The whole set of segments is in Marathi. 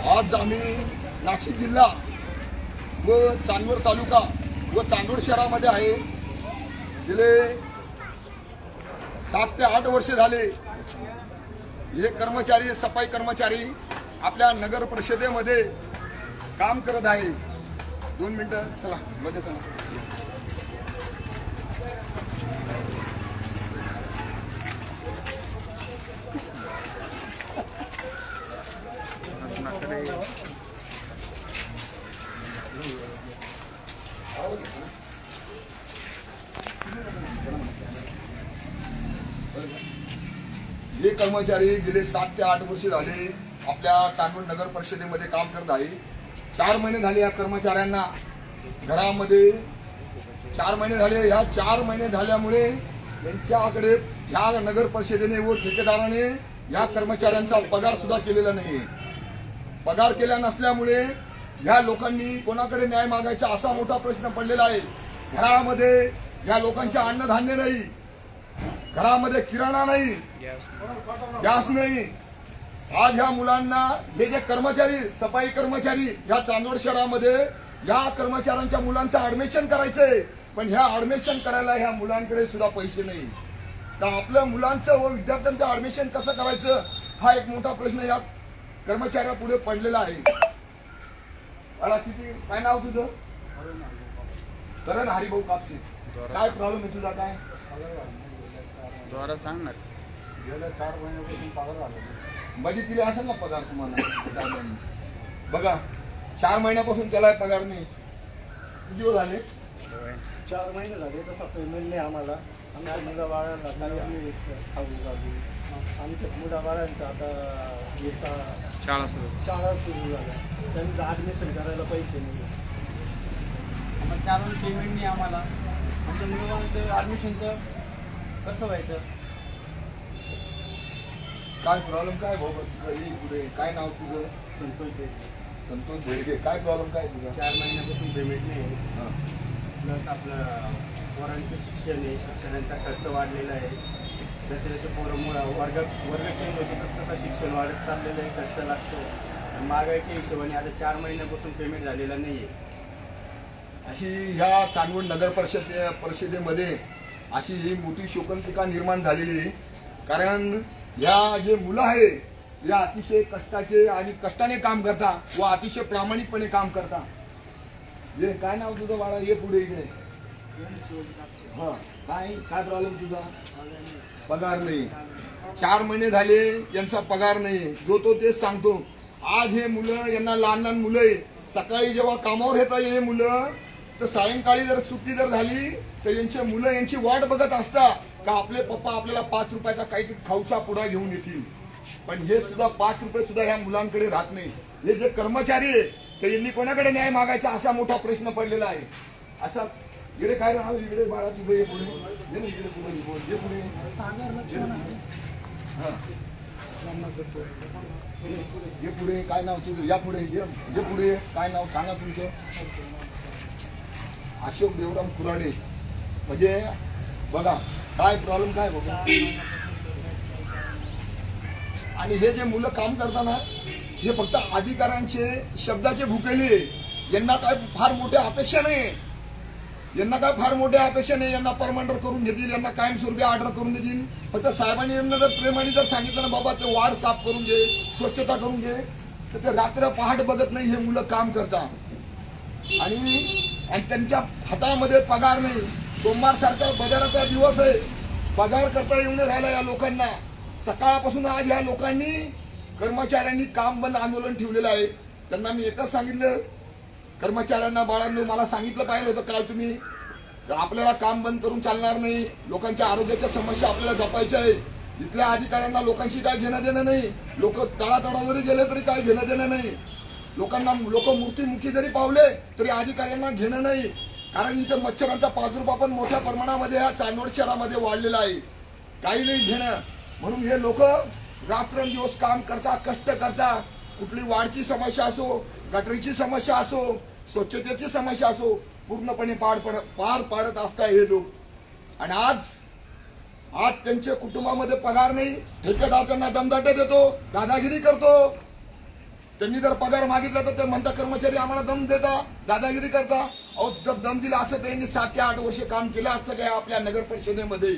आज आम्ही नाशिक जिल्हा व चांदवड तालुका व चांदवड शहरामध्ये आहे. गेले सात ते आठ वर्ष झाले हे कर्मचारी सफाई कर्मचारी आपल्या नगर परिषदेमध्ये काम करत आहे. दोन मिनटं चला मध्ये चला हे कर्मचारी गेले सात ते आठ वर्ष झाले आपल्या चांदवड नगर परिषदेमध्ये काम करत आहे. चार महिने झाले या कर्मचाऱ्यांना. घरामध्ये चार महिने झाले. ह्या चार महिने झाल्यामुळे यांच्याकडे ह्या नगर परिषदेने व ठेकेदाराने या कर्मचाऱ्यांचा पगार सुद्धा केलेला नाही पगार केला नसल्यामुळे ह्या लोकांनी कोणाकडे न्याय मागायचा असा मोठा प्रश्न पडलेला आहे. घरामध्ये या लोकांचे अन्नधान्य नाही. घरामध्ये किराणा नाही. गॅस नाही. आज ह्या मुलांना हे जे कर्मचारी सफाई कर्मचारी ह्या चांदवड शहरामध्ये या कर्मचाऱ्यांच्या मुलांचं ऍडमिशन करायचंय पण ह्या ऍडमिशन करायला ह्या मुलांकडे सुद्धा पैसे नाही. तर आपल्या मुलांचं व विद्यार्थ्यांचं ऍडमिशन कसं करायचं? हा एक मोठा प्रश्न या कर्मचाऱ्यापुढे पडलेला आहे. बाळा किती? काय नाव तुझं? करण हरिभाऊ कापसे. काय प्रॉब्लेम आहे तुझा? काय? जोरात सांग ना गेल्या चार महिन्यापासून पगार. म्हणजे तिला असेल ना पगार तुम्हाला? चार महिने बघा चार महिन्यापासून त्याला पगार नाही. किती दिवस झाले? चार महिने झाले तसा पेमेंट नाही आम्हाला. आमच्या मुला बाळांना काही आम्ही खाऊ लागू आमच्या मुला बाळांचं आता येता शाळा सुरू. शाळा सुरू झाल्या. त्यांचं ॲडमिशन करायला पैसे नाही. मग कारण पेमेंट नाही आम्हाला. आमच्या मुलांचं ॲडमिशनचं कसं व्हायचं? काय प्रॉब्लेम काय भाऊ तुझं? काय नाव तुझं? संतोष ते संतोष भेडगे काय प्रॉब्लेम काय तुझा? चार महिन्यापासून पेमेंट नाही. हा. प्लस आपलं पोरांचं शिक्षण आहे शिक्षणाचा खर्च वाढलेला आहे. जसे जसे पोरं मुळं वर्ग वर्ग चेंज होते तसं तसं शिक्षण वाढत चाललेलं आहे खर्च लागतो. महागाईच्या हिशोबाने आता चार महिन्यापासून पेमेंट झालेला नाही आहे अशी ह्या चांदवड नगर परिषद परिषदेमध्ये अशी ही मोठी शोकंतिका निर्माण झालेली आहे. कारण या जे मुलं आहे या अतिशय कष्टाचे आणि कष्टाने काम करता व अतिशय प्रामाणिकपणे काम करता. ये काय नाव तुझं बाळा? ये पुढे इकडे. हा. काय? काय प्रॉब्लेम तुझा? पगार नाही. चार महिने झाले यांचा पगार नाही. जो तो तेच सांगतो. आज हे मुलं यांना लहान लहान मुलं आहे. सकाळी जेव्हा कामावर येतात हे मुलं तर सायंकाळी जर सुट्टी जर झाली तर यांचे मुलं यांची वाट बघत असता का आपले पप्पा आपल्याला पाच रुपयाचा काहीतरी खाऊचा पुडा घेऊन येतील. पण हे सुद्धा पाच रुपये सुद्धा ह्या मुलांकडे राहत नाही. हे जे कर्मचारी आहे तर यांनी कोणाकडे न्याय मागायचा असा मोठा प्रश्न पडलेला आहे. असा इकडे काय राहा इकडे बाळा तुझं ये पुढे. ये ना इकडे पुढे ये पुढे. ये पुढे हा. ये पुढे काय नाव तुझं? या पुढे ये ये पुढे. काय नाव सांगा तुमचं? अशोक देवराम कुराडे. म्हणजे बघा काय प्रॉब्लेम काय बघा? आणि हे जे मुलं काम करताना हे फक्त अधिकाऱ्यांचे शब्दाचे भुकेले. यांना काय फार मोठ्या अपेक्षा नाही यांना काय फार मोठ्या अपेक्षा नाही यांना परमंडर करून घेतील यांना कायमस्वरूपी ऑर्डर करून देतील. फक्त साहेबांनी यांना जर प्रेमाने जर सांगितलं ना बाबा ते वाढ साफ करून घे स्वच्छता करून घे तर ते रात्र पहाट बघत नाही हे मुलं काम करतात. आणि आणि त्यांच्या हातामध्ये पगार नाही. सोमवार सारखा बाजाराचा दिवस आहे. पगार करता येऊन राहिला या लोकांना. सकाळपासून आज या लोकांनी कर्मचाऱ्यांनी काम बंद आंदोलन ठेवलेलं आहे. त्यांना मी एकच सांगितलं. कर्मचाऱ्यांना बाळांनो मला सांगितलं पाहिलं होतं काय तुम्ही. तर आपल्याला काम बंद करून चालणार नाही. लोकांच्या आरोग्याच्या समस्या आपल्याला जपायच्या आहे इथल्या अधिकाऱ्यांना लोकांशी काय घेणं देणं नाही. लोक तळातळावरी गेले तरी काय घेणं देणं नाही. लोकांना लोक मूर्तीमुखी जरी पावले तरी अधिकाऱ्यांना घेणं नाही. कारण इथं मच्छरांचा प्रादुर्भाव पण मोठ्या प्रमाणामध्ये ह्या चांदवड शहरामध्ये वाढलेला आहे. काही नाही घेणं. म्हणून हे लोक रात्रंदिवस काम करता कष्ट करता कुठली वाढची समस्या असो गटरीची समस्या असो स्वच्छतेची समस्या असो पूर्णपणे पार पड पार पाडत असता हे लोक. आणि आज आज त्यांच्या कुटुंबामध्ये पगार नाही ठेकेदार त्यांना दमदाटे देतो दादागिरी करतो. त्यांनी जर पगार मागितला तर ते म्हणता कर्मचारी आम्हाला दम देता दादागिरी करता. अहो जर दम दिला असं त्यांनी सात ते आठ वर्ष काम केलं असतं काय आपल्या नगर परिषदेमध्ये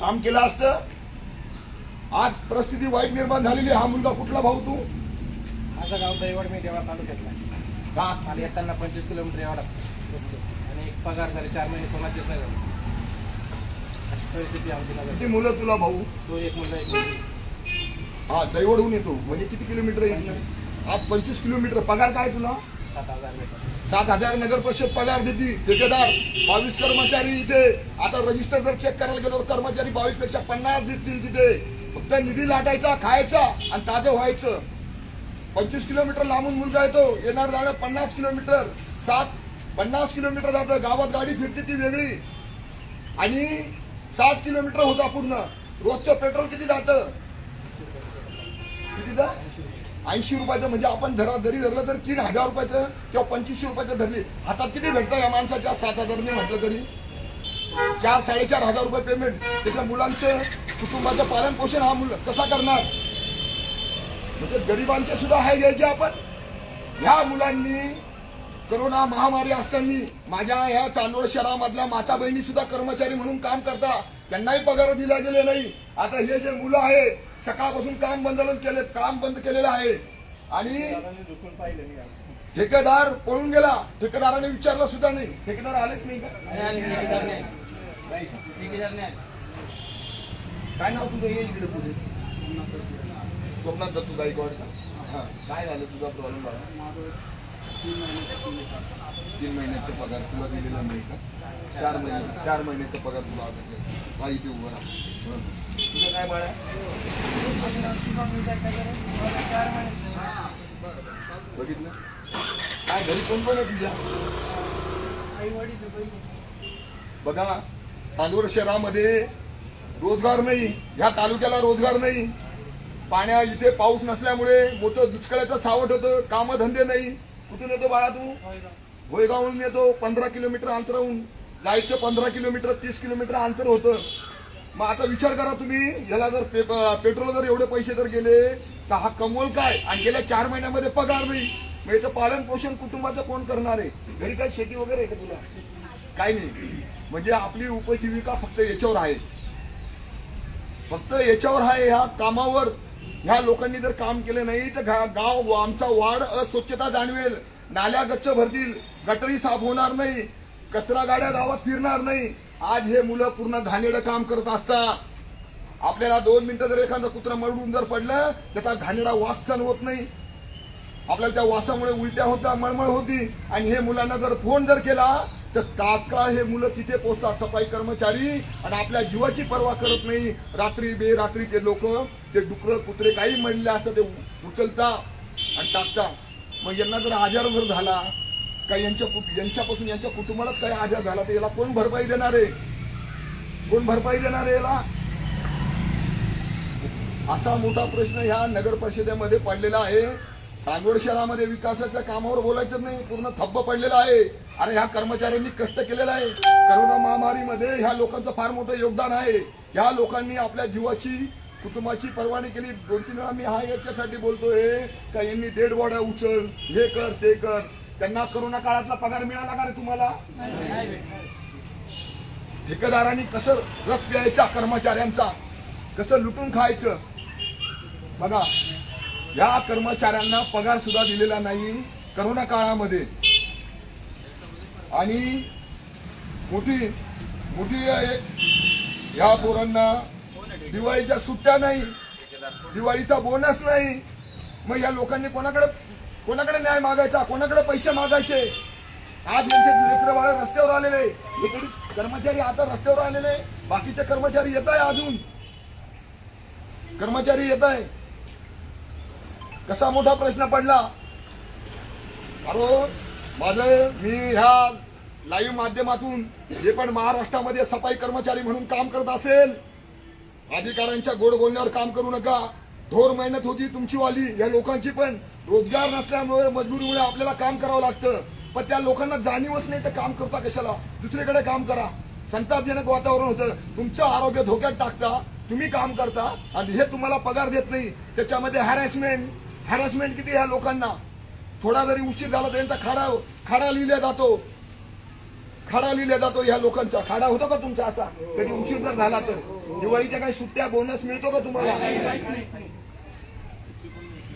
काम केलं असतं? आज परिस्थिती वाईट निर्माण झालेली. हा मुलगा कुठला भाऊ तू? माझं गाव दैवड मी देवा तालुक्यातला आहे. का? मला येताना पंचवीस किलोमीटर लागतं आणि एक पगार झाले चार महिने कोणाचेच नाही झाले. अशी परिस्थिती आमची किती नगर मुलं तुला भाऊ? तो एक मुलगा एक मुलगी. हा दैवडहून येतो. म्हणजे किती किलोमीटर येत आज पंचवीस किलोमीटर. पगार काय तुला? सात हजार भेटतात सात हजार नगर परिषद पगार देती. ठेकेदार बावीस कर्मचारी इथे. आता रजिस्टर जर चेक करायला गेलो तर कर्मचारी बावीसपेक्षा पन्नास दिसतील तिथे. फक्त निधी लाटायचा खायचा आणि ताजं व्हायचं. पंचवीस किलोमीटर लांबून मुलगा येतो येणार जाणं पन्नास किलोमीटर. सात पन्नास किलोमीटर जातं गावात गाडी फिरते ती वेगळी. आणि सात किलोमीटर होता पूर्ण. रोजचं पेट्रोल किती जातं? किती जात? ऐंशी रुपयाचं म्हणजे आपण धरा जरी धरलं तर तीन हजार रुपयाचं किंवा पंचवीसशे रुपयाचं धरली. हातात किती भेटतं या माणसाच्या सात हजारने म्हटलं तरी? चार साडेचार हजार रुपये पेमेंट त्याच्या मुलांचं कुटुंबाचं पालन पोषण हा मुलं कसा करणार? म्हणजे गरिबांचे सुद्धा आहे घ्यायचे आपण. ह्या मुलांनी करोना महामारी असताना माझ्या ह्या चांदोड शहरामधल्या माता बहिणी सुद्धा कर्मचारी म्हणून काम करता. त्यांनाही पगार दिला गेले नाही. आता हे जे मुलं आहे सकाळपासून काम बंद केले काम बंद केलेलं आहे. आणि ठेकेदार पळून गेला. ठेकेदाराने विचारला सुद्धा नाही. ठेकेदार आलेच नाही का? काय नाव तुझं? ये इकडे पुढे. सोमनाथ दत्तू गायकवाड का? हा. काय झालं तुझा प्रॉब्लेम बाळा? तीन महिन्याचे पगार तुला दिलेला नाही का? चार महिने चार महिन्याचा पगार तुला आता हा इथे उभं राहा. तुझं काय बाळा? बघितलं? काय घरी कोण कोण आहे तुझ्या? बघा. चांदवड शहरामध्ये रोजगार नाही ह्या तालुक्याला रोजगार नाही. पाण्या इथे पाऊस नसल्यामुळे मोठं दुष्काळाचं सावट होतं कामधंदे नाही. कुठून येतो बाळा तू? भोयगावहून येतो पंधरा किलोमीटर अंतराहून जायचं पंधरा किलोमीटर तीस किलोमीटर अंतर होतं. मग आता विचार करा तुम्ही याला जर पे- पेट्रोल जर एवढे पैसे जर गेले तर हा कमवल काय? आणि गेल्या चार महिन्यामध्ये पगार नाही. मग याचं पालन पोषण कुटुंबाचं कोण करणार आहे? घरी काय शेती वगैरे आहे का तुला? काही नाही. म्हणजे आपली उपजीविका फक्त याच्यावर आहे. फक्त याच्यावर आहे ह्या कामावर. ह्या लोकांनी जर काम केलं नाही तर गाव आमचा वाढ अस्वच्छता जाणवेल. नाल्या गच्च भरतील. गटरी साफ होणार नाही. कचरा गाड्या गावात फिरणार नाही. आज हे मुलं पूर्ण घाणेडं काम करत असता आपल्याला दोन मिनिटं जर एखादं कुत्रा मरडून जर पडलं त्याचा घाणेरडा वास सहन होत नाही. आपल्याला त्या वासामुळे उलट्या होता मळमळ होती. आणि हे मुलांना जर फोन जर केला तर तात्काळ हे मुलं तिथे पोहोचतात सफाई कर्मचारी. आणि आपल्या जीवाची पर्वा करत नाही. रात्री बेरात्री ते लोक ते डुकर कुत्रे काही म्हणले असं ते उचलता आणि टाकता. मग यांना जर आजार जर झाला का यांच्या यांच्यापासून यांच्या कुटुंबालाच काही आजार झाला तर याला कोण भरपाई देणार आहे? कोण भरपाई देणार आहे याला? असा मोठा प्रश्न ह्या नगर परिषदेमध्ये पडलेला आहे. चांदवड शहरामध्ये विकासाच्या कामावर बोलायचं नाही. पूर्ण थप्प पडलेला आहे. अरे ह्या कर्मचाऱ्यांनी कष्ट केलेलं आहे. करोना महामारीमध्ये ह्या लोकांचं फार मोठं योगदान आहे. ह्या लोकांनी आपल्या जीवाची कुटुंबाची परवानगी केली. दोन तीन वेळा मी हा याच्यासाठी बोलतोय का यांनी डेड बॉड्या उचल हे कर ते कर. त्यांना करोना काळातला पगार मिळाला का रे तुम्हाला? ठेकेदारांनी कसं रस द्यायचा कर्मचाऱ्यांचा? कसं लुटून खायचं? बघा या कर्मचाऱ्यांना पगार सुद्धा दिलेला नाही करोना काळामध्ये. आणि मोठी मोठी या पोरांना दिवाळीच्या सुट्ट्या नाही दिवाळीचा बोनस नाही. मग या लोकांनी कोणाकडे कोणाकडे न्याय मागायचा कोणाकडे पैसे मागायचे? आज यांचे लेकर बाळ रस्त्यावर आलेले कर्मचारी आता रस्त्यावर आलेले बाकीचे कर्मचारी येत आहे अजून. कर्मचारी येत आहे. कसा मोठा प्रश्न पडला? कारण माझं मी ह्या लाईव्ह माध्यमातून जे पण महाराष्ट्रामध्ये सफाई कर्मचारी म्हणून काम करत असेल अधिकाऱ्यांच्या गोड बोलण्यावर काम करू नका. धोर मेहनत होती तुमची वाली या लोकांची पण. रोजगार नसल्यामुळे मजबुरीमुळे आपल्याला काम करावं लागतं. पण त्या लोकांना जाणीवच नाही तर काम करता कशाला? दुसरीकडे काम करा. संतापजनक वातावरण होतं. तुमचं आरोग्य धोक्यात टाकता. तुम्ही काम करता आणि हे तुम्हाला पगार देत नाही. त्याच्यामध्ये हॅरॅसमेंट हॅरॅसमेंट किती ह्या लोकांना? थोडा जरी उशीर झाला त्यांचा खाडा खाडा लिहिला जातो. खाडा लिहिला जातो ह्या लोकांचा. खाडा होतो का तुमचा असा? कधी उशीर जर झाला तर. दिवाळीच्या काही सुट्ट्या बोनस मिळतो का तुम्हाला?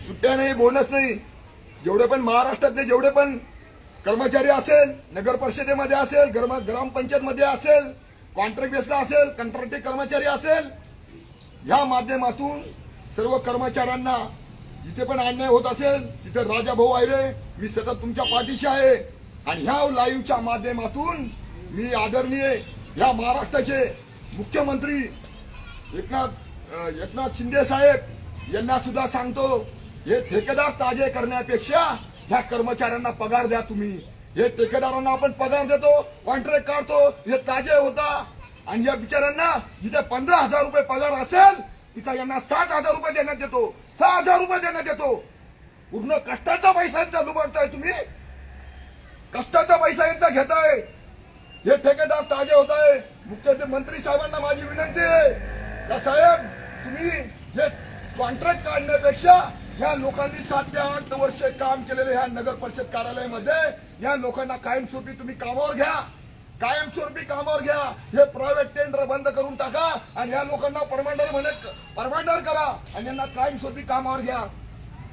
सुट्ट्या नाही बोनस नाही. जेवढे पण महाराष्ट्रातले जेवढे पण कर्मचारी असेल नगर परिषदेमध्ये असेल ग्रामपंचायत मध्ये असेल कॉन्ट्रॅक्ट बेसला असेल कंत्राटी कर्मचारी असेल या माध्यमातून सर्व कर्मचाऱ्यांना जिथे पण अन्याय होत असेल तिथे राजा भाऊ आहे मी सतत तुमच्या पाठीशी आहे. आणि ह्या लाईव्हच्या माध्यमातून मी आदरणीय ह्या महाराष्ट्राचे मुख्यमंत्री एकनाथ एकनाथ शिंदे साहेब यांना सुद्धा सांगतो हे ठेकेदार ताजे करण्यापेक्षा ह्या कर्मचाऱ्यांना पगार द्या तुम्ही. हे ठेकेदारांना आपण पगार देतो कॉन्ट्रॅक्ट काढतो हे ताजे होता. आणि या बिचाऱ्यांना जिथे पंधरा हजार रुपये पगार असेल तिथं यांना सात हजार रुपये देण्यात येतो. सहा हजार रुपये देण्यात येतो. पूर्ण कष्टाचा पैसा यांचा लुबाडताय तुम्ही. कष्टाचा पैसा यांचा घेताय. हे ठेकेदार ताजे होत आहे. मुख्यमंत्री साहेबांना माझी विनंती आहे. का साहेब तुम्ही हे कॉन्ट्रॅक्ट काढण्यापेक्षा ह्या लोकांनी सात ते आठ वर्ष काम केलेले ह्या नगर परिषद कार्यालयामध्ये या लोकांना कायमस्वरूपी तुम्ही कामावर घ्या. कायमस्वरूपी कामावर घ्या. हे प्रायव्हेट टेंडर बंद करून टाका आणि या लोकांना परमांडर म्हणे परमांडर करा आणि यांना कायमस्वरूपी कामावर घ्या.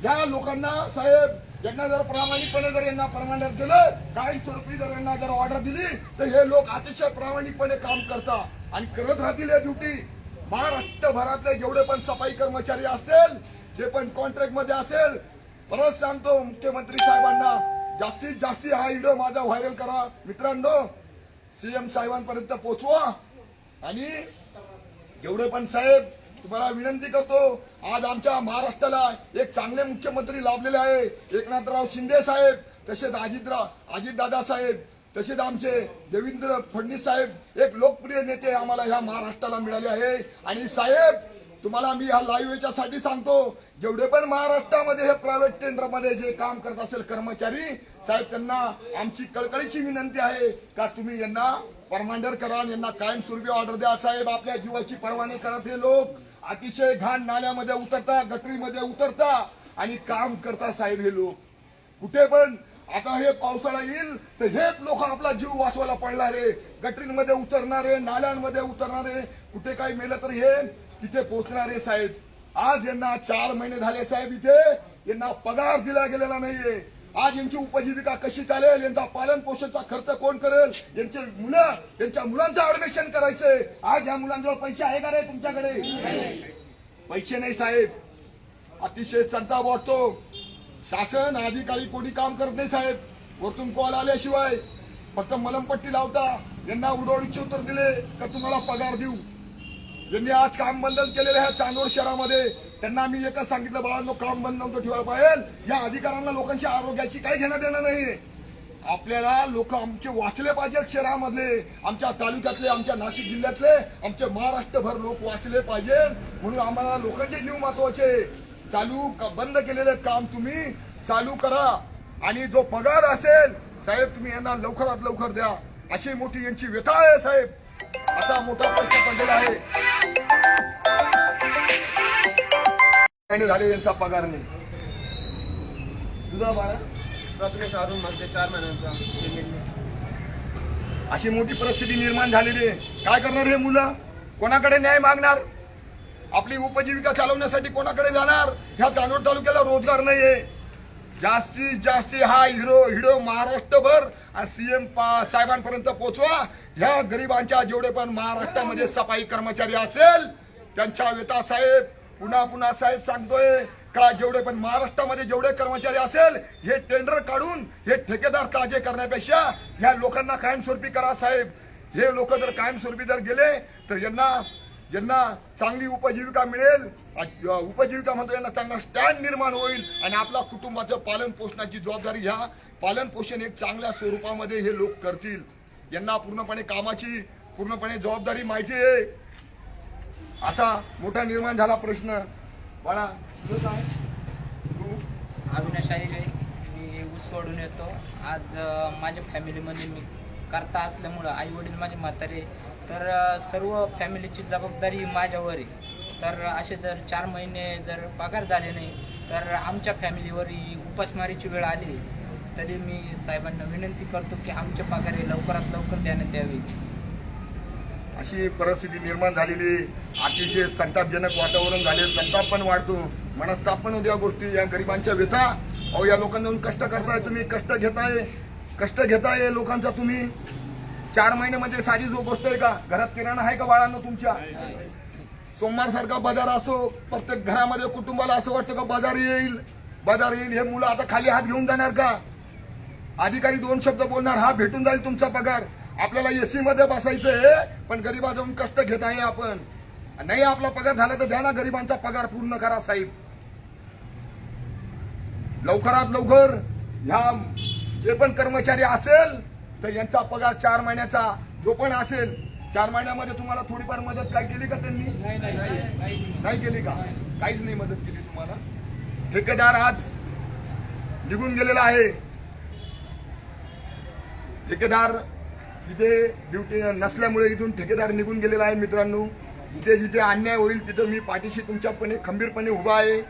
या लोकांना साहेब यांना जर प्रामाणिकपणे जर यांना परमांडर दिलं कायमस्वरूपी जर यांना जर ऑर्डर दिली तर हे लोक अतिशय प्रामाणिकपणे काम करतात आणि करत राहतील या ड्युटी महाराष्ट्रभरातले जेवढे पण सफाई कर्मचारी असेल जे पण कॉन्ट्रॅक्टमध्ये असेल परत सांगतो मुख्यमंत्री साहेबांना जास्तीत जास्ती हा व्हिडिओ माझा व्हायरल करा. मित्रांनो सीएम साहेबांपर्यंत पोहोचवा आणि जेवढे पण साहेब तुम्हाला विनंती करतो आज आमच्या महाराष्ट्राला एक चांगले मुख्यमंत्री लाभलेले आहे. एकनाथराव शिंदे साहेब तसेच अजितराव अजितदादा साहेब तसेच आमचे देवेंद्र फडणवीस साहेब एक लोकप्रिय नेते आम्हाला ह्या महाराष्ट्राला मिळाले आहे. आणि साहेब तुम्हाला मी ह्या लाईव्ह याच्यासाठी सांगतो जेवढे पण महाराष्ट्रामध्ये हे प्रायव्हेट टेंडरमध्ये जे काम करत असेल कर्मचारी साहेब त्यांना आमची कळकळीची विनंती आहे का तुम्ही यांना परमांडर करा यांना कायमस्वरूपी ऑर्डर द्या. साहेब आपल्या जीवाची पर्वा करत हे लोक अतिशय घाण नाल्यामध्ये उतरता गटरीमध्ये उतरता आणि काम करता साहेब हे लोक. कुठे पण आता हे पावसाळा येईल तर हेच लोक आपला जीव वाचवायला पडणारे गटरींमध्ये उतरणारे नाल्यांमध्ये उतरणारे कुठे काही मेलं तर हे तिथे पोहोचणारे साहेब. आज यांना चार महिने झाले साहेब इथे. यांना पगार दिला गेलेला नाहीये. आज यांची उपजीविका कशी चालेल? यांचा पालन पोषणचा खर्च कोण करेल? यांचे मुलं त्यांच्या मुलांचं ऍडमिशन करायचंय. आज या मुलांजवळ पैसे आहे का रे तुमच्याकडे? पैसे नाही साहेब. अतिशय संताप वाटतो. शासन अधिकारी कोणी काम करत नाही साहेब. वरतून कॉल आल्याशिवाय. फक्त मलमपट्टी लावता. यांना उडवडीचे उत्तर दिले तर तुम्हाला पगार देऊ? ज्यांनी आज काम बंद केलेलं आहे चांदोड शहरामध्ये त्यांना मी एकच सांगितलं बाळांनो काम बंद नव्हतं ठेवायला पाहिजे. या अधिकाऱ्यांना लोकांच्या आरोग्याची काही घेणं देणं नाही आपल्याला लोक आमचे वाचले पाहिजेत शहरामधले आमच्या तालुक्यातले आमच्या नाशिक जिल्ह्यातले आमचे महाराष्ट्रभर लोक वाचले पाहिजे म्हणून आम्हाला लोकांचे जीव महत्त्वाचे चालू बंद केलेलं काम तुम्ही चालू करा. आणि जो पगार असेल साहेब तुम्ही यांना लवकरात लवकर द्या. अशी मोठी यांची व्यथा आहे साहेब. असा मोठा प्रश्न पडलेला आहे. झाले यांचा पगार नाही. तुझा बाळा प्रथमेश चार महिन्यांचा अशी मोठी परिस्थिती निर्माण झालेली आहे. काय करणार हे मुलं? कोणाकडे न्याय मागणार? आपली उपजीविका चालवण्यासाठी कोणाकडे जाणार? ह्या चांदोड तालुक्याला रोजगार नाहीये. जास्तीत जास्ती हा हिरो हिरो महाराष्ट्रभर सीएम साहेबांपर्यंत पोहोचवा ह्या गरिबांच्या जेवढे पण महाराष्ट्रामध्ये सफाई कर्मचारी असेल त्यांच्या वेता साहेब पुन्हा पुन्हा साहेब सांगतोय का जेवढे पण महाराष्ट्रामध्ये जेवढे कर्मचारी असेल हे टेंडर काढून हे ठेकेदार ताजे करण्यापेक्षा ह्या लोकांना कायमस्वरूपी करा साहेब. हे लोक जर कायमस्वरूपी जर गेले तर यांना ज्यांना चांगली उपजीविका मिळेल आ- उपजीविका म्हणतो यांना चांगला स्टँड निर्माण होईल आणि आपल्या कुटुंबाचं पालन पोषणाची जबाबदारी ह्या पालन पोषण एक चांगल्या स्वरूपामध्ये हे लोक करतील. यांना पूर्णपणे कामाची पूर्णपणे जबाबदारी माहिती आहे. असा मोठा निर्माण झाला प्रश्न. बाळा तुझं अविनाश आहे. मी ऊस सोडून येतो. आज माझ्या फॅमिलीमध्ये मी करता असल्यामुळं आई वडील माझे म्हातारे तर सर्व फॅमिलीची जबाबदारी माझ्यावर आहे. तर असे जर चार महिने जर पगार झाले नाही तर आमच्या फॅमिलीवर ही उपासमारीची वेळ आली तरी मी साहेबांना विनंती करतो की आमचे पगार हे लवकरात लवकर देण्यात यावे. अशी परिस्थिती निर्माण झालेली अतिशय संतापजनक वातावरण झाले. संताप पण वाढतो. मनस्ताप पण होत्या गोष्टी. या गरिबांच्या व्यथा. अहो या लोकांना कष्ट करताय तुम्ही. कष्ट घेताय. कष्ट घेताय लोकांचा तुम्ही? चार महिन्यामध्ये म्हणजे साधी जो गोष्ट आहे का? घरात किराणा आहे का बाळांना तुमच्या? सोमवार सारखा बाजार असो प्रत्येक घरामध्ये कुटुंबाला असं वाटतं का बाजार येईल? बाजार येईल हे मुलं आता खाली हात घेऊन जाणार का? अधिकारी दोन शब्द बोलणार हा भेटून जाईल तुमचा पगार. आपल्याला एसी मध्ये बसायचं पण गरिबा जाऊन कष्ट घेत आहे आपण. नाही आपला पगार झाला तर द्या ना गरिबांचा पगार पूर्ण करा साहेब. लवकरात लवकर ह्या जे पण कर्मचारी असेल तर यांचा पगार चार महिन्याचा जो पण असेल चार महिन्यामध्ये तुम्हाला थोडीफार मदत काय केली का त्यांनी? नाही नाही नाही, नाही. नाही केली का? काहीच नाही मदत केली तुम्हाला. ठेकेदार आज निघून गेलेला आहे. ठेकेदार इथे ड्युटी नसल्यामुळे इथून ठेकेदार निघून गेलेला आहे मित्रांनो. जिथे जिथे अन्याय होईल तिथं मी पाठीशी तुमच्यापणे खंबीरपणे उभा आहे.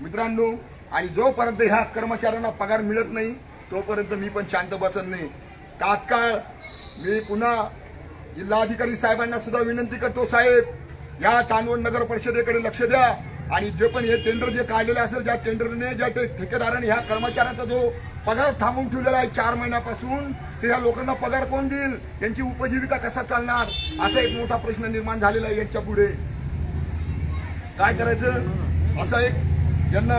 मित्रांनो आणि जोपर्यंत ह्या कर्मचाऱ्यांना पगार मिळत नाही तोपर्यंत मी पण शांत बसत नाही तात्काळ मी पुन्हा जिल्हाधिकारी साहेबांना सुद्धा विनंती करतो साहेब या चांदवड नगर परिषदेकडे लक्ष द्या आणि जे पण हे टेंडर जे काढलेले असेल ज्या टेंडरने ज्या ते ठेकेदाराने ह्या कर्मचाऱ्यांचा जो पगार थांबवून ठेवलेला आहे चार महिन्यापासून ते ह्या लोकांना पगार कोण देईल? त्यांची उपजीविका कसा चालणार? असा एक मोठा प्रश्न निर्माण झालेला आहे यांच्या पुढे. काय करायचं? असं एक यांना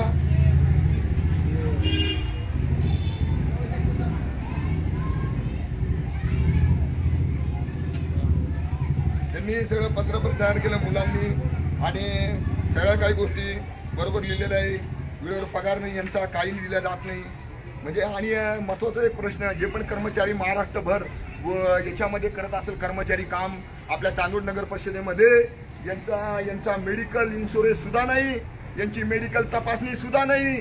त्यांनी सगळं पत्रपत्र तयार केलं मुलांनी. आणि सगळ्या काही गोष्टी बरोबर लिहिलेल्या आहे. वेळेवर पगार नाही यांचा काही दिला जात नाही. म्हणजे आणि महत्त्वाचा महत्त्वाचा एक प्रश्न जे पण कर्मचारी महाराष्ट्रभर व याच्यामध्ये करत असेल कर्मचारी काम आपल्या तांदूळ नगर परिषदेमध्ये यांचा यांचा मेडिकल इन्शुरन्स सुद्धा नाही यांची मेडिकल तपासणी सुद्धा नाही.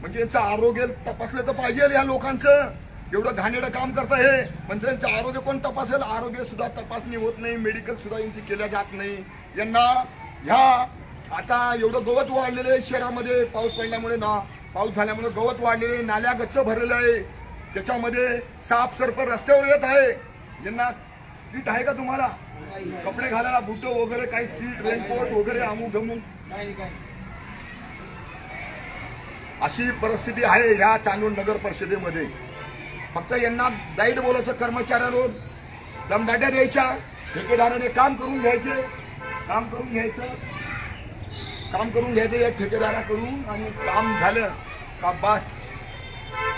म्हणजे यांचं आरोग्य तपासलं तर पाहिजे या लोकांचं. एवढं घाणेडं काम करतं हे. पण त्यांचं आरोग्य कोण तपासेल? आरोग्य सुद्धा तपासणी होत नाही मेडिकल सुद्धा यांची केल्या जात नाही. यांना ह्या आता एवढं गवत वाढलेलं आहे शहरामध्ये. पाऊस पडल्यामुळे ना पाऊस झाल्यामुळे गवत वाढलेले नाल्या गच्च भरलेलं आहे. त्याच्यामध्ये साप सर्प रस्त्यावर येत आहे. यांना किट आहे का तुम्हाला? कपडे घालायला बुट वगैरे काही स्किट रेनकोट वगैरे अमुक धमुक अशी परिस्थिती आहे या चांदूर नगर परिषदेमध्ये. फक्त यांना गाईड बोलायचं कर्मचाऱ्यांवर दमदाट्या द्यायच्या. ठेकेदाराने काम करून घ्यायचे. काम करून घ्यायचं. काम करून घ्यायचं या ठेकेदाराकडून आणि काम झालं का बास.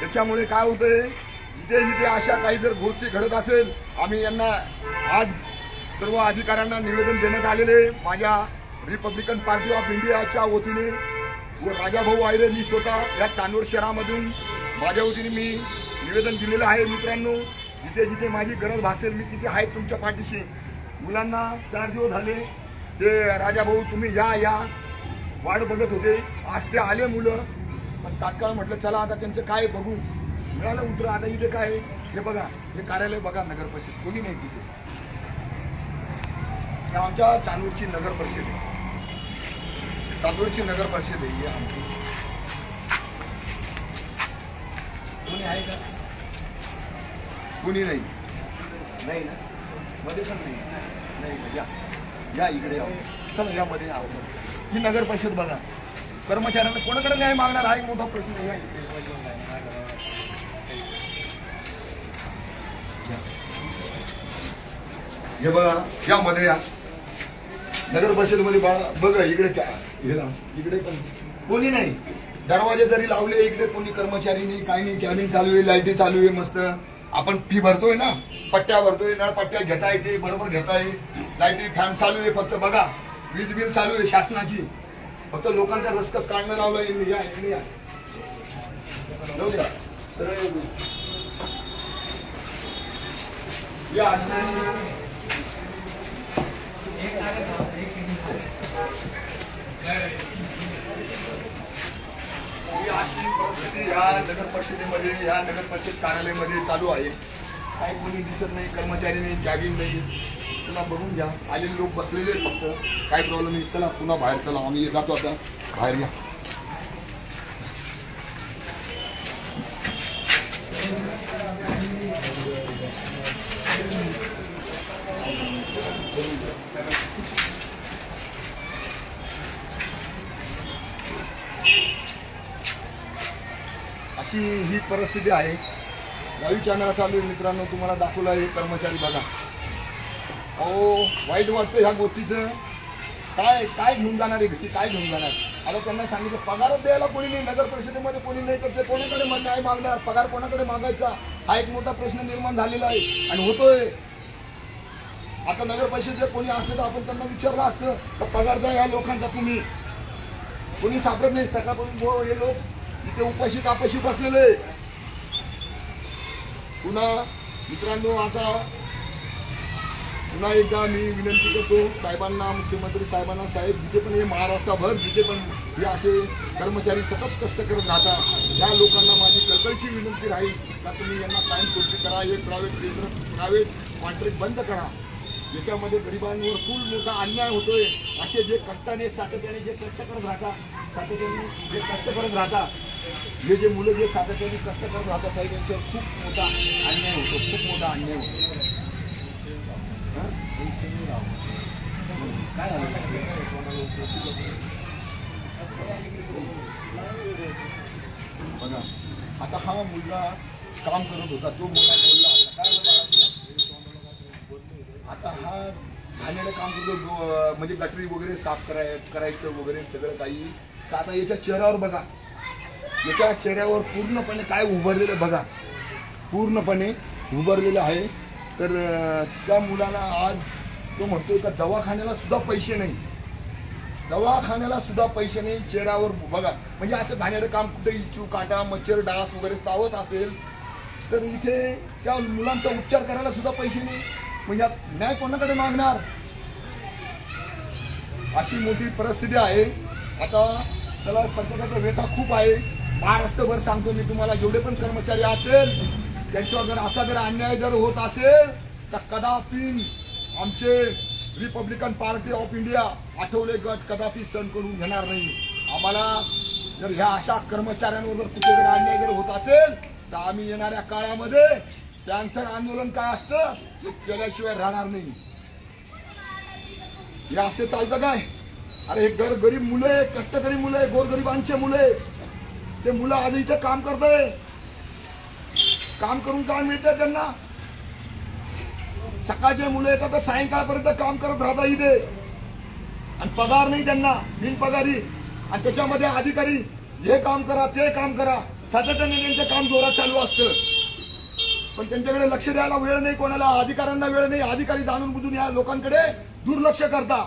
त्याच्यामुळे काय होतंय? इथे इथे अशा काही जर गोष्टी घडत असेल आम्ही यांना आज सर्व अधिकाऱ्यांना निवेदन देण्यात आलेले माझ्या रिपब्लिकन पार्टी ऑफ इंडियाच्या वतीने व राजाभाऊ आयरे मी स्वतः या चांदोड शहरामधून माझ्या वतीने मी निवेदन दिलेलं आहे मित्रांनो जिथे जिथे माझी गरज भासेल मी तिथे आहे तुमच्या पाठीशी. मुलांना चार दिवस झाले ते राजाभाऊ तुम्ही या या. वाट बघत होते. आज ते आले मुलं. पण तात्काळ म्हटलं चला आता त्यांचं काय बघू. मिळालं उतर आता इथे काय हे बघा. हे कार्यालय बघा नगर परिषद. कोणी नाही तिथे. आमच्या चांदूरची नगर परिषद आहे. चांदूरची नगर परिषद आहे आमची. कोणी आहे का? कुणी नाही. नाही ना? मध्ये पण नाही. नाही या. या इकडे या. चला या मध्ये या. ही नगर परिषद बघा. कर्मचाऱ्यांना कोणाकडे न्याय मागणार? हा एक मोठा प्रश्न या हे बघा यामध्ये या. नगर परिषदमध्ये बघा बघा इकडे हे ना इकडे पण. कोणी नाही. दरवाजे जरी लावले इकडे कोणी कर्मचारी नाही काही नाही. कॅबिन चालू आहे लाईटी चालू आहे मस्त. आपण फी भरतोय ना पट्ट्या भरतोय ना पट्ट्या घेता येते बरोबर घेता येईल. लाईटी फॅन चालू आहे फक्त बघा. वीज बिल चालू आहे शासनाची. फक्त लोकांचा रसकस काढणं लावलं यांनी या यांनी या. या. ही अशी परिस्थिती या नगर परिषदेमध्ये या नगर परिषद कार्यालयामध्ये चालू आहे. काही कोणी दिसत नाही कर्मचारी नाही कॅबिन नाही. पुन्हा बघून घ्या. आलेले लोक बसलेले फक्त. काय प्रॉब्लेम नाही. चला पुन्हा बाहेर चला. आम्ही जातो आता. बाहेर या अशी ही परिस्थिती आहे. लाईव्ह कॅमेरा चालू आहे मित्रांनो तुम्हाला दाखवला आहे कर्मचारी बघा. अहो वाईट वाटतं ह्या गोष्टीचं. काय काय घेऊन जाणार आहे घरी? काय घेऊन जाणार? आता त्यांना सांगितलं पगारच द्यायला कोणी नाही. नगर परिषदेमध्ये कोणी नाही तर ते कोणाकडे काय नाही मागणार? पगार कोणाकडे मागायचा? हा एक मोठा प्रश्न निर्माण झालेला आहे आणि होतोय. आता नगर परिषदेचे कोणी असलं तर आपण त्यांना विचारलं असतं तर पगार द्या या लोकांचा तुम्ही. कोणी सापडत नाही. सकाळपासून हे लोक इथे उपाशी तापाशी बसलेले पुन्हा मित्रांनो आता पुन्हा एकदा मी विनंती करतो साहेबांना मुख्यमंत्री साहेबांना साहेब जिथे पण हे महाराष्ट्राभर जिथे पण हे असे कर्मचारी सतत कष्ट करत राहतात त्या लोकांना माझी कळकळीची विनंती राहील का तुम्ही यांना कायम सोडली करा हे प्रायव्हेट केंद्र प्रायव्हेट कॉन्ट्रॅक्ट बंद करा. याच्यामध्ये गरिबांवर खूप मोठा अन्याय होतोय असे जे कष्टाने सातत्याने जे कष्ट करत राहतात सातत्याने जे कष्ट करत राहतात हे जे मुलं जे सातत्याने कष्ट करत राहतात साहेब यांच्यावर खूप मोठा अन्याय होतो खूप मोठा अन्याय होतो. काय झालं? बघा आता हा मुलगा काम करत होता तो मुलगा बोलला आता काय आता हा घाणेरडं काम करतो म्हणजे गटरी वगैरे साफ कराय करायचं वगैरे सगळं काही. तर आता याच्या चेहऱ्यावर बघा याच्या चेहऱ्यावर पूर्णपणे काय उभारलेलं बघा. पूर्णपणे उभारलेलं आहे. तर त्या मुलाला आज तो म्हणतोय का दवाखान्याला सुद्धा पैसे नाही. दवाखान्याला सुद्धा पैसे नाही चेहऱ्यावर बघा. म्हणजे असं घाण्याचं काम कुठे इचू काटा मच्छर डास वगैरे चावत असेल तर इथे त्या मुलांचा उपचार करायला सुद्धा पैसे नाही. म्हणजे न्याय कोणाकडे मागणार? अशी मोठी परिस्थिती आहे. आता त्याला प्रत्येकाचा व्यथा खूप आहे. महाराष्ट्रभर सांगतो मी तुम्हाला जेवढे पण कर्मचारी असेल त्यांच्यावर जर असा जर अन्याय जर होत असेल तर कदापि आमचे Republican Party of India Athawale गट कदापि सण करून घेणार नाही. आम्हाला जर ह्या अशा कर्मचाऱ्यांवर जर कुठे जर अन्याय जर होत असेल तर आम्ही येणाऱ्या काळामध्ये पॅन्थर आंदोलन काय असतं? ते केल्याशिवाय राहणार नाही. हे असे चालतं काय? अरे हे गर गरीब मुलं आहे कष्टकरी मुलं आहे गोरगरिबांचे मुलं आहे ते मुलं आज इथे काम करताय. काम करून काय मिळतंय त्यांना? सकाळचे मुलं येतात तर सायंकाळपर्यंत काम करत राहता इथे. आणि पगार नाही त्यांना बिन पगारी आणि त्याच्यामध्ये अधिकारी हे काम करा ते काम करा. सातत्याने त्यांचं काम जोरात चालू असतं. पण त्यांच्याकडे लक्ष द्यायला वेळ नाही कोणाला अधिकाऱ्यांना वेळ नाही. अधिकारी जाणून बुजून या लोकांकडे दुर्लक्ष करता.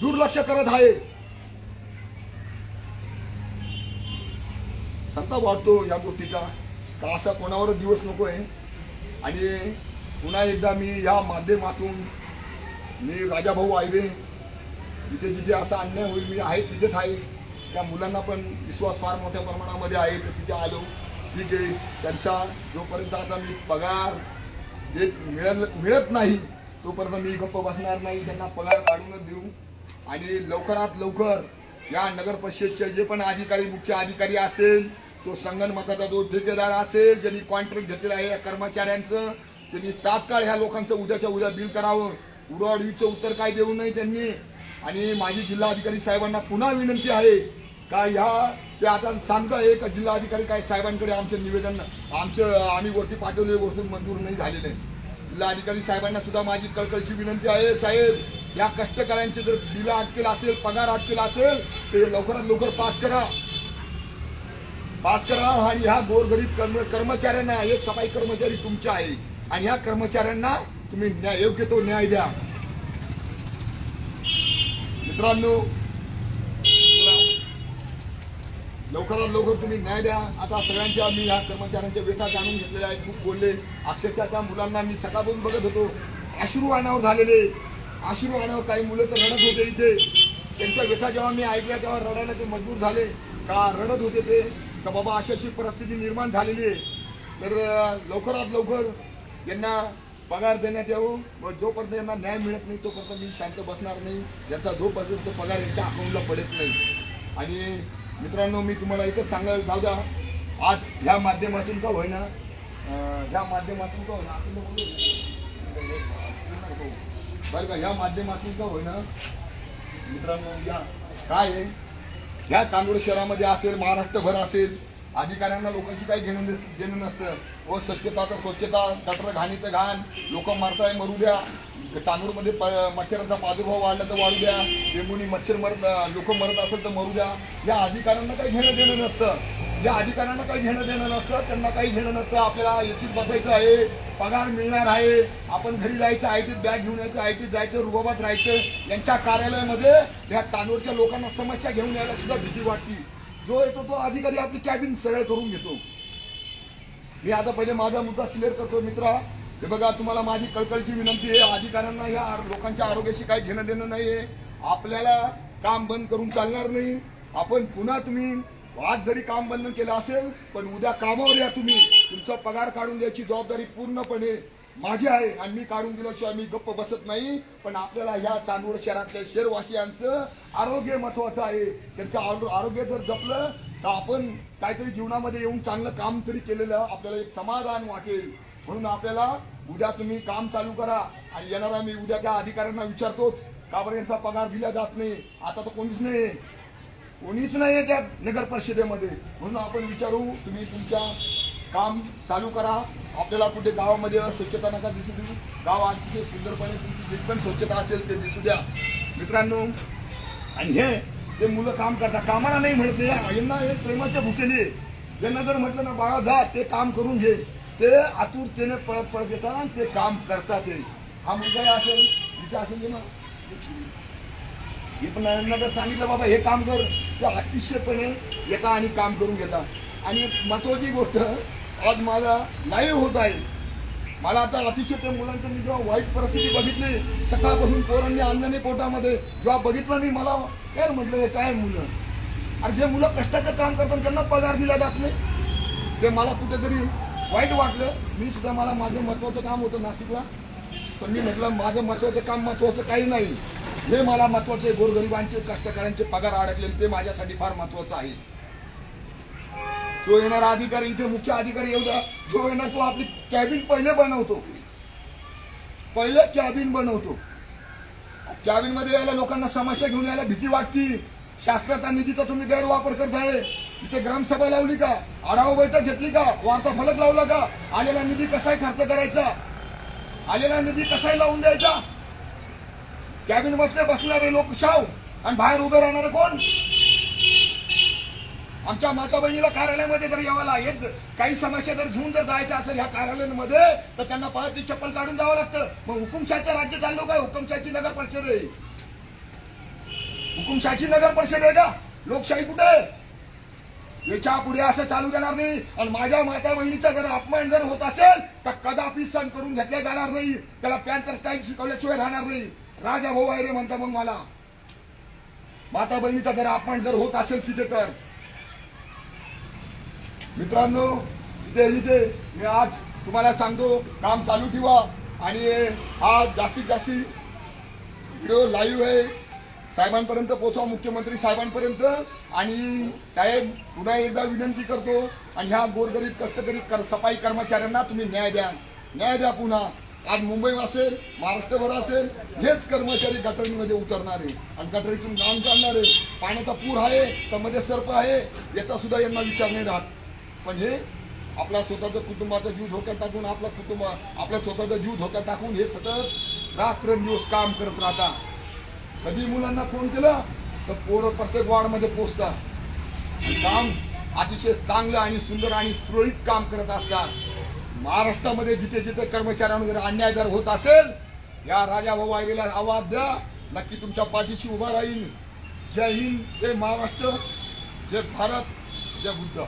दुर्लक्ष करत आहे. सत्ता वाढतो या गोष्टीचा. तर असा कोणावर दिवस नको आहे आणि पुन्हा एकदा मी या माध्यमातून मी राजाभाऊ आयवे जिथे जिथे असा अन्याय होईल मी आहे तिथेच आहे. त्या मुलांना पण विश्वास फार मोठ्या प्रमाणामध्ये आहे तर तिथे आलो. ठीक आहे. त्यांचा जोपर्यंत आता मी पगार जे मिळत मिळत नाही तोपर्यंत मी गप्प बसणार नाही. त्यांना पगार काढूनच देऊ. आणि लवकरात लवकर या नगर परिषदचे जे पण अधिकारी मुख्य अधिकारी असेल तो संगणमताचा जो ठेकेदार असेल ज्यांनी कॉन्ट्रॅक्ट घेतलेला आहे या कर्मचाऱ्यांचं त्यांनी तात्काळ ह्या लोकांचं उद्याच्या उद्या बिल करावं. उडवाडवीचं उत्तर काय देऊ नये त्यांनी. आणि माझी जिल्हाधिकारी साहेबांना पुन्हा विनंती आहे का ह्या ते आता सांगताय का जिल्हाधिकारी काय साहेबांकडे आमचं निवेदन आमचं आम्ही वरती पाठवलेले वस्तू मंजूर नाही झालेले. जिल्हाधिकारी साहेबांना सुद्धा माझी कळकळीची विनंती आहे साहेब या कष्टकऱ्यांचे जर बिल अटकेल असेल पगार अटकेल असेल ते लवकरात लवकर पास करा. भास्करराव हा आणि ह्या गोरगरीब कर्म कर्मचाऱ्यांना हे सफाई कर्मचारी तुमचे आहे. आणि ह्या कर्मचाऱ्यांना तुम्ही न्याय योग्य तो न्याय द्या. मित्रांनो लवकरात लवकर तुम्ही न्याय द्या. आता सगळ्यांच्या मी ह्या कर्मचाऱ्यांच्या व्यथा जाणून घेतलेल्या आहेत. खूप बोलले. अक्षरशः त्या मुलांना मी सकाळपासून बघत होतो. अश्रू आणावर झालेले. अश्रू आणावर काही मुलं तर रडत होते इथे. त्यांच्या व्यथा जेव्हा मी ऐकल्या तेव्हा रडायला ते मजबूर झाले. का रडत होते ते? का बाबा अशी अशी परिस्थिती निर्माण झालेली आहे. तर लवकरात लवकर यांना पगार देण्यात यावं व जोपर्यंत यांना न्याय मिळत नाही तोपर्यंत मी शांत बसणार नाही. याचा जोपर्यंत पगार यांच्या अकाउंटला पडत नाही. आणि मित्रांनो मी तुम्हाला एकच सांगायला जाऊ आज ह्या माध्यमातून का होईना ह्या माध्यमातून का होईना आपण बोलू. बरं का ह्या माध्यमातून का होईना मित्रांनो या काय आहे? ह्या चांदोड शहरामध्ये असेल महाराष्ट्रभर असेल अधिकाऱ्यांना लोकांशी काही घेणं घेणं देणं नसतं. व स्वच्छता तर स्वच्छता गटर घाणी तर घाण लोक मारताय मरू द्या. तांदूळमध्ये प मच्छरांचा प्रादुर्भाव वाढला तर वाढू द्या. डेंगूनी मच्छर मरत लोक मरत असेल तर मरू द्या. या अधिकाऱ्यांना काही घेणं देणं नसतं. या अधिकाऱ्यांना काही घेणं देणं नसतं त्यांना काही घेणं नसतं. आपल्याला याचीच बसायचं आहे पगार मिळणार आहे. आपण घरी जायचं आयटीत बॅग घेऊन यायचं आयटीत जायचं रुबाबात राहायचं. यांच्या कार्यालयामध्ये या तांदूळच्या लोकांना समस्या घेऊन यायला सुद्धा भीती वाटते. जो येतो तो अधिकारी आपली कॅबिन सरळ करून घेतो. मी आता पहिले माझा मुद्दा क्लिअर करतो मित्रा. हे बघा तुम्हाला माझी कळकळची विनंती आहे. अधिकाऱ्यांना या लोकांच्या आरोग्याशी काही घेणं देणं नाहीये. आपल्याला काम बंद करून चालणार नाही. आपण पुन्हा तुम्ही आज जरी काम बंद केलं असेल पण उद्या कामावर या तुम्ही. तुमचा पगार काढून द्यायची जबाबदारी पूर्णपणे माझी आहे आणि मी काढून दिल्याशिवाय मी गप्प बसत नाही. पण आपल्याला ह्या चांदवड शहरातल्या शहरवासियांचं आरोग्य महत्वाचं आहे. त्यांचं आरोग्य जर जपलं तर आपण काहीतरी जीवनामध्ये येऊन चांगलं काम तरी केलेलं आपल्याला एक समाधान वाटेल. म्हणून आपल्याला उद्या तुम्ही काम चालू करा आणि येणारा मी उद्या त्या अधिकाऱ्यांना विचारतोच का बरं यांचा पगार दिला जात नाही? आता तर कोणीच नाही. कोणीच नाही त्या नगर परिषदेमध्ये. म्हणून आपण विचारू तुम्ही तुमच्या काम चालू करा. आपल्याला कुठे गावामध्ये स्वच्छता नका दिसू देऊ. गाव अतिशय सुंदरपणे तुमची जी पण स्वच्छता असेल ते दिसू द्या. मित्रांनो आणि हे ते मुलं काम करतात कामाला नाही म्हणते यांना हे प्रेमाच्या भुकेले यांना जर म्हटलं ना बाळा जा ते काम करून घे. ते आतुरतेने पळत पळत येतात आणि ते काम करतात ते. हा मुलगा असेल तिचा असेल ना हे पण जर सांगितलं बाबा हे काम कर. ते अतिशयपणे येता आणि काम करून घेता. आणि महत्वाची गोष्ट आज माझा लाईव्ह होत आहे. मला आता अतिशय त्या मुलांचं मी जेव्हा वाईट परिस्थिती बघितली सकाळपासून पोरांनी अन्नाने पोटामध्ये जेव्हा बघितलं नाही मला काय म्हटलं हे काय मुलं? आणि जे मुलं कष्टाचं काम करतात त्यांना पगार दिला जात नाही. ते मला कुठेतरी वाईट वाटलं. मी सुद्धा मला माझं महत्वाचं काम होतं नाशिकला. पण मी म्हटलं माझं महत्वाचं काम महत्वाचं काही नाही. हे मला महत्त्वाचे गोरगरिबांचे कष्टकऱ्यांचे पगार अडकलेले ते माझ्यासाठी फार महत्वाचं आहे. तो येणारा अधिकारी इथे मुख्य अधिकारी येऊ द्या जो येणार तो आपली कॅबिन पहिले बनवतो. पहिले कॅबिन बनवतो. कॅबिनमध्ये यायला लोकांना समस्या घेऊन यायला भीती वाटती. शासनाचा निधीचा तुम्ही गैरवापर करताय. इथे ग्रामसभा लावली का? आढावा बैठक घेतली का? वार्ता फलक लावला का? आलेला निधी कसाय खर्च करायचा? आलेला निधी कसाही लावून द्यायचा? कॅबिन मधले बसणारे लोक शाव आणि बाहेर उभे राहणारे कोण? आमच्या माता बहिणीला कार्यालयामध्ये जर यावं लागेल काही समस्या जर घेऊन जर जायचं असेल ह्या कार्यालयामध्ये तर त्यांना पायाची चप्पल काढून जावं लागतं. मग हुकुमशाहीचं राज्य चाललो काय? हुकुमशाहीची नगर परिषद आहे. हुकुमशाहीची नगर परिषद आहे का? लोकशाही कुठे आहे? याच्यापुढे असं चालू देणार नाही. आणि माझ्या माता बहिणीचा जर अपमान जर होत असेल तर कदापि सण करून घेतल्या जाणार नाही. त्याला पॅन्टर स्टाईल शिकवल्याशिवाय राहणार नाही. राजा भाऊ आहे रे म्हणता मग मला. माता बहिणीचा जर अपमान जर होत असेल तिथे तर. मित्रांनो इथे इथे मी आज तुम्हाला सांगतो काम चालू ठेवा. आणि हा जास्तीत जास्त व्हिडिओ लाईव्ह आहे. साहेबांपर्यंत पोहोचवा मुख्यमंत्री साहेबांपर्यंत. आणि साहेब पुन्हा एकदा विनंती करतो आणि ह्या गोरगरीब कष्टकरी कर सफाई कर्मचाऱ्यांना तुम्ही न्याय द्या. न्याय द्या पुन्हा. आज मुंबई असेल महाराष्ट्रभर असेल हेच कर्मचारी गटरीमध्ये उतरणार. आहे आणि गटरीतून काम चालणार. आहे पाण्याचा पूर आहे तर मध्ये सर्प आहे याचा सुद्धा यांना विचार नाही राहत. पण हे आपला स्वतःचा कुटुंबाचा जीव धोक्यात टाकून आपला कुटुंब आपला स्वतःचा जीव धोक्यात टाकून हे सतत रात्रंदिवस काम करत राहतात कधी मुलांना फोन केला तर पोरं प्रत्येक वार्डमध्ये पोचतात. काम अतिशय चांगलं आणि सुंदर आणि सुरळीत काम करत असतात. महाराष्ट्रामध्ये जिथे जिथे कर्मचाऱ्यांवर अन्याय जर होत असेल या राजा भाऊ आयरेला आवाज द्या नक्की तुमच्या पाठीशी उभा राहील जय हिंद जय महाराष्ट्र जय भारत जय बुद्ध.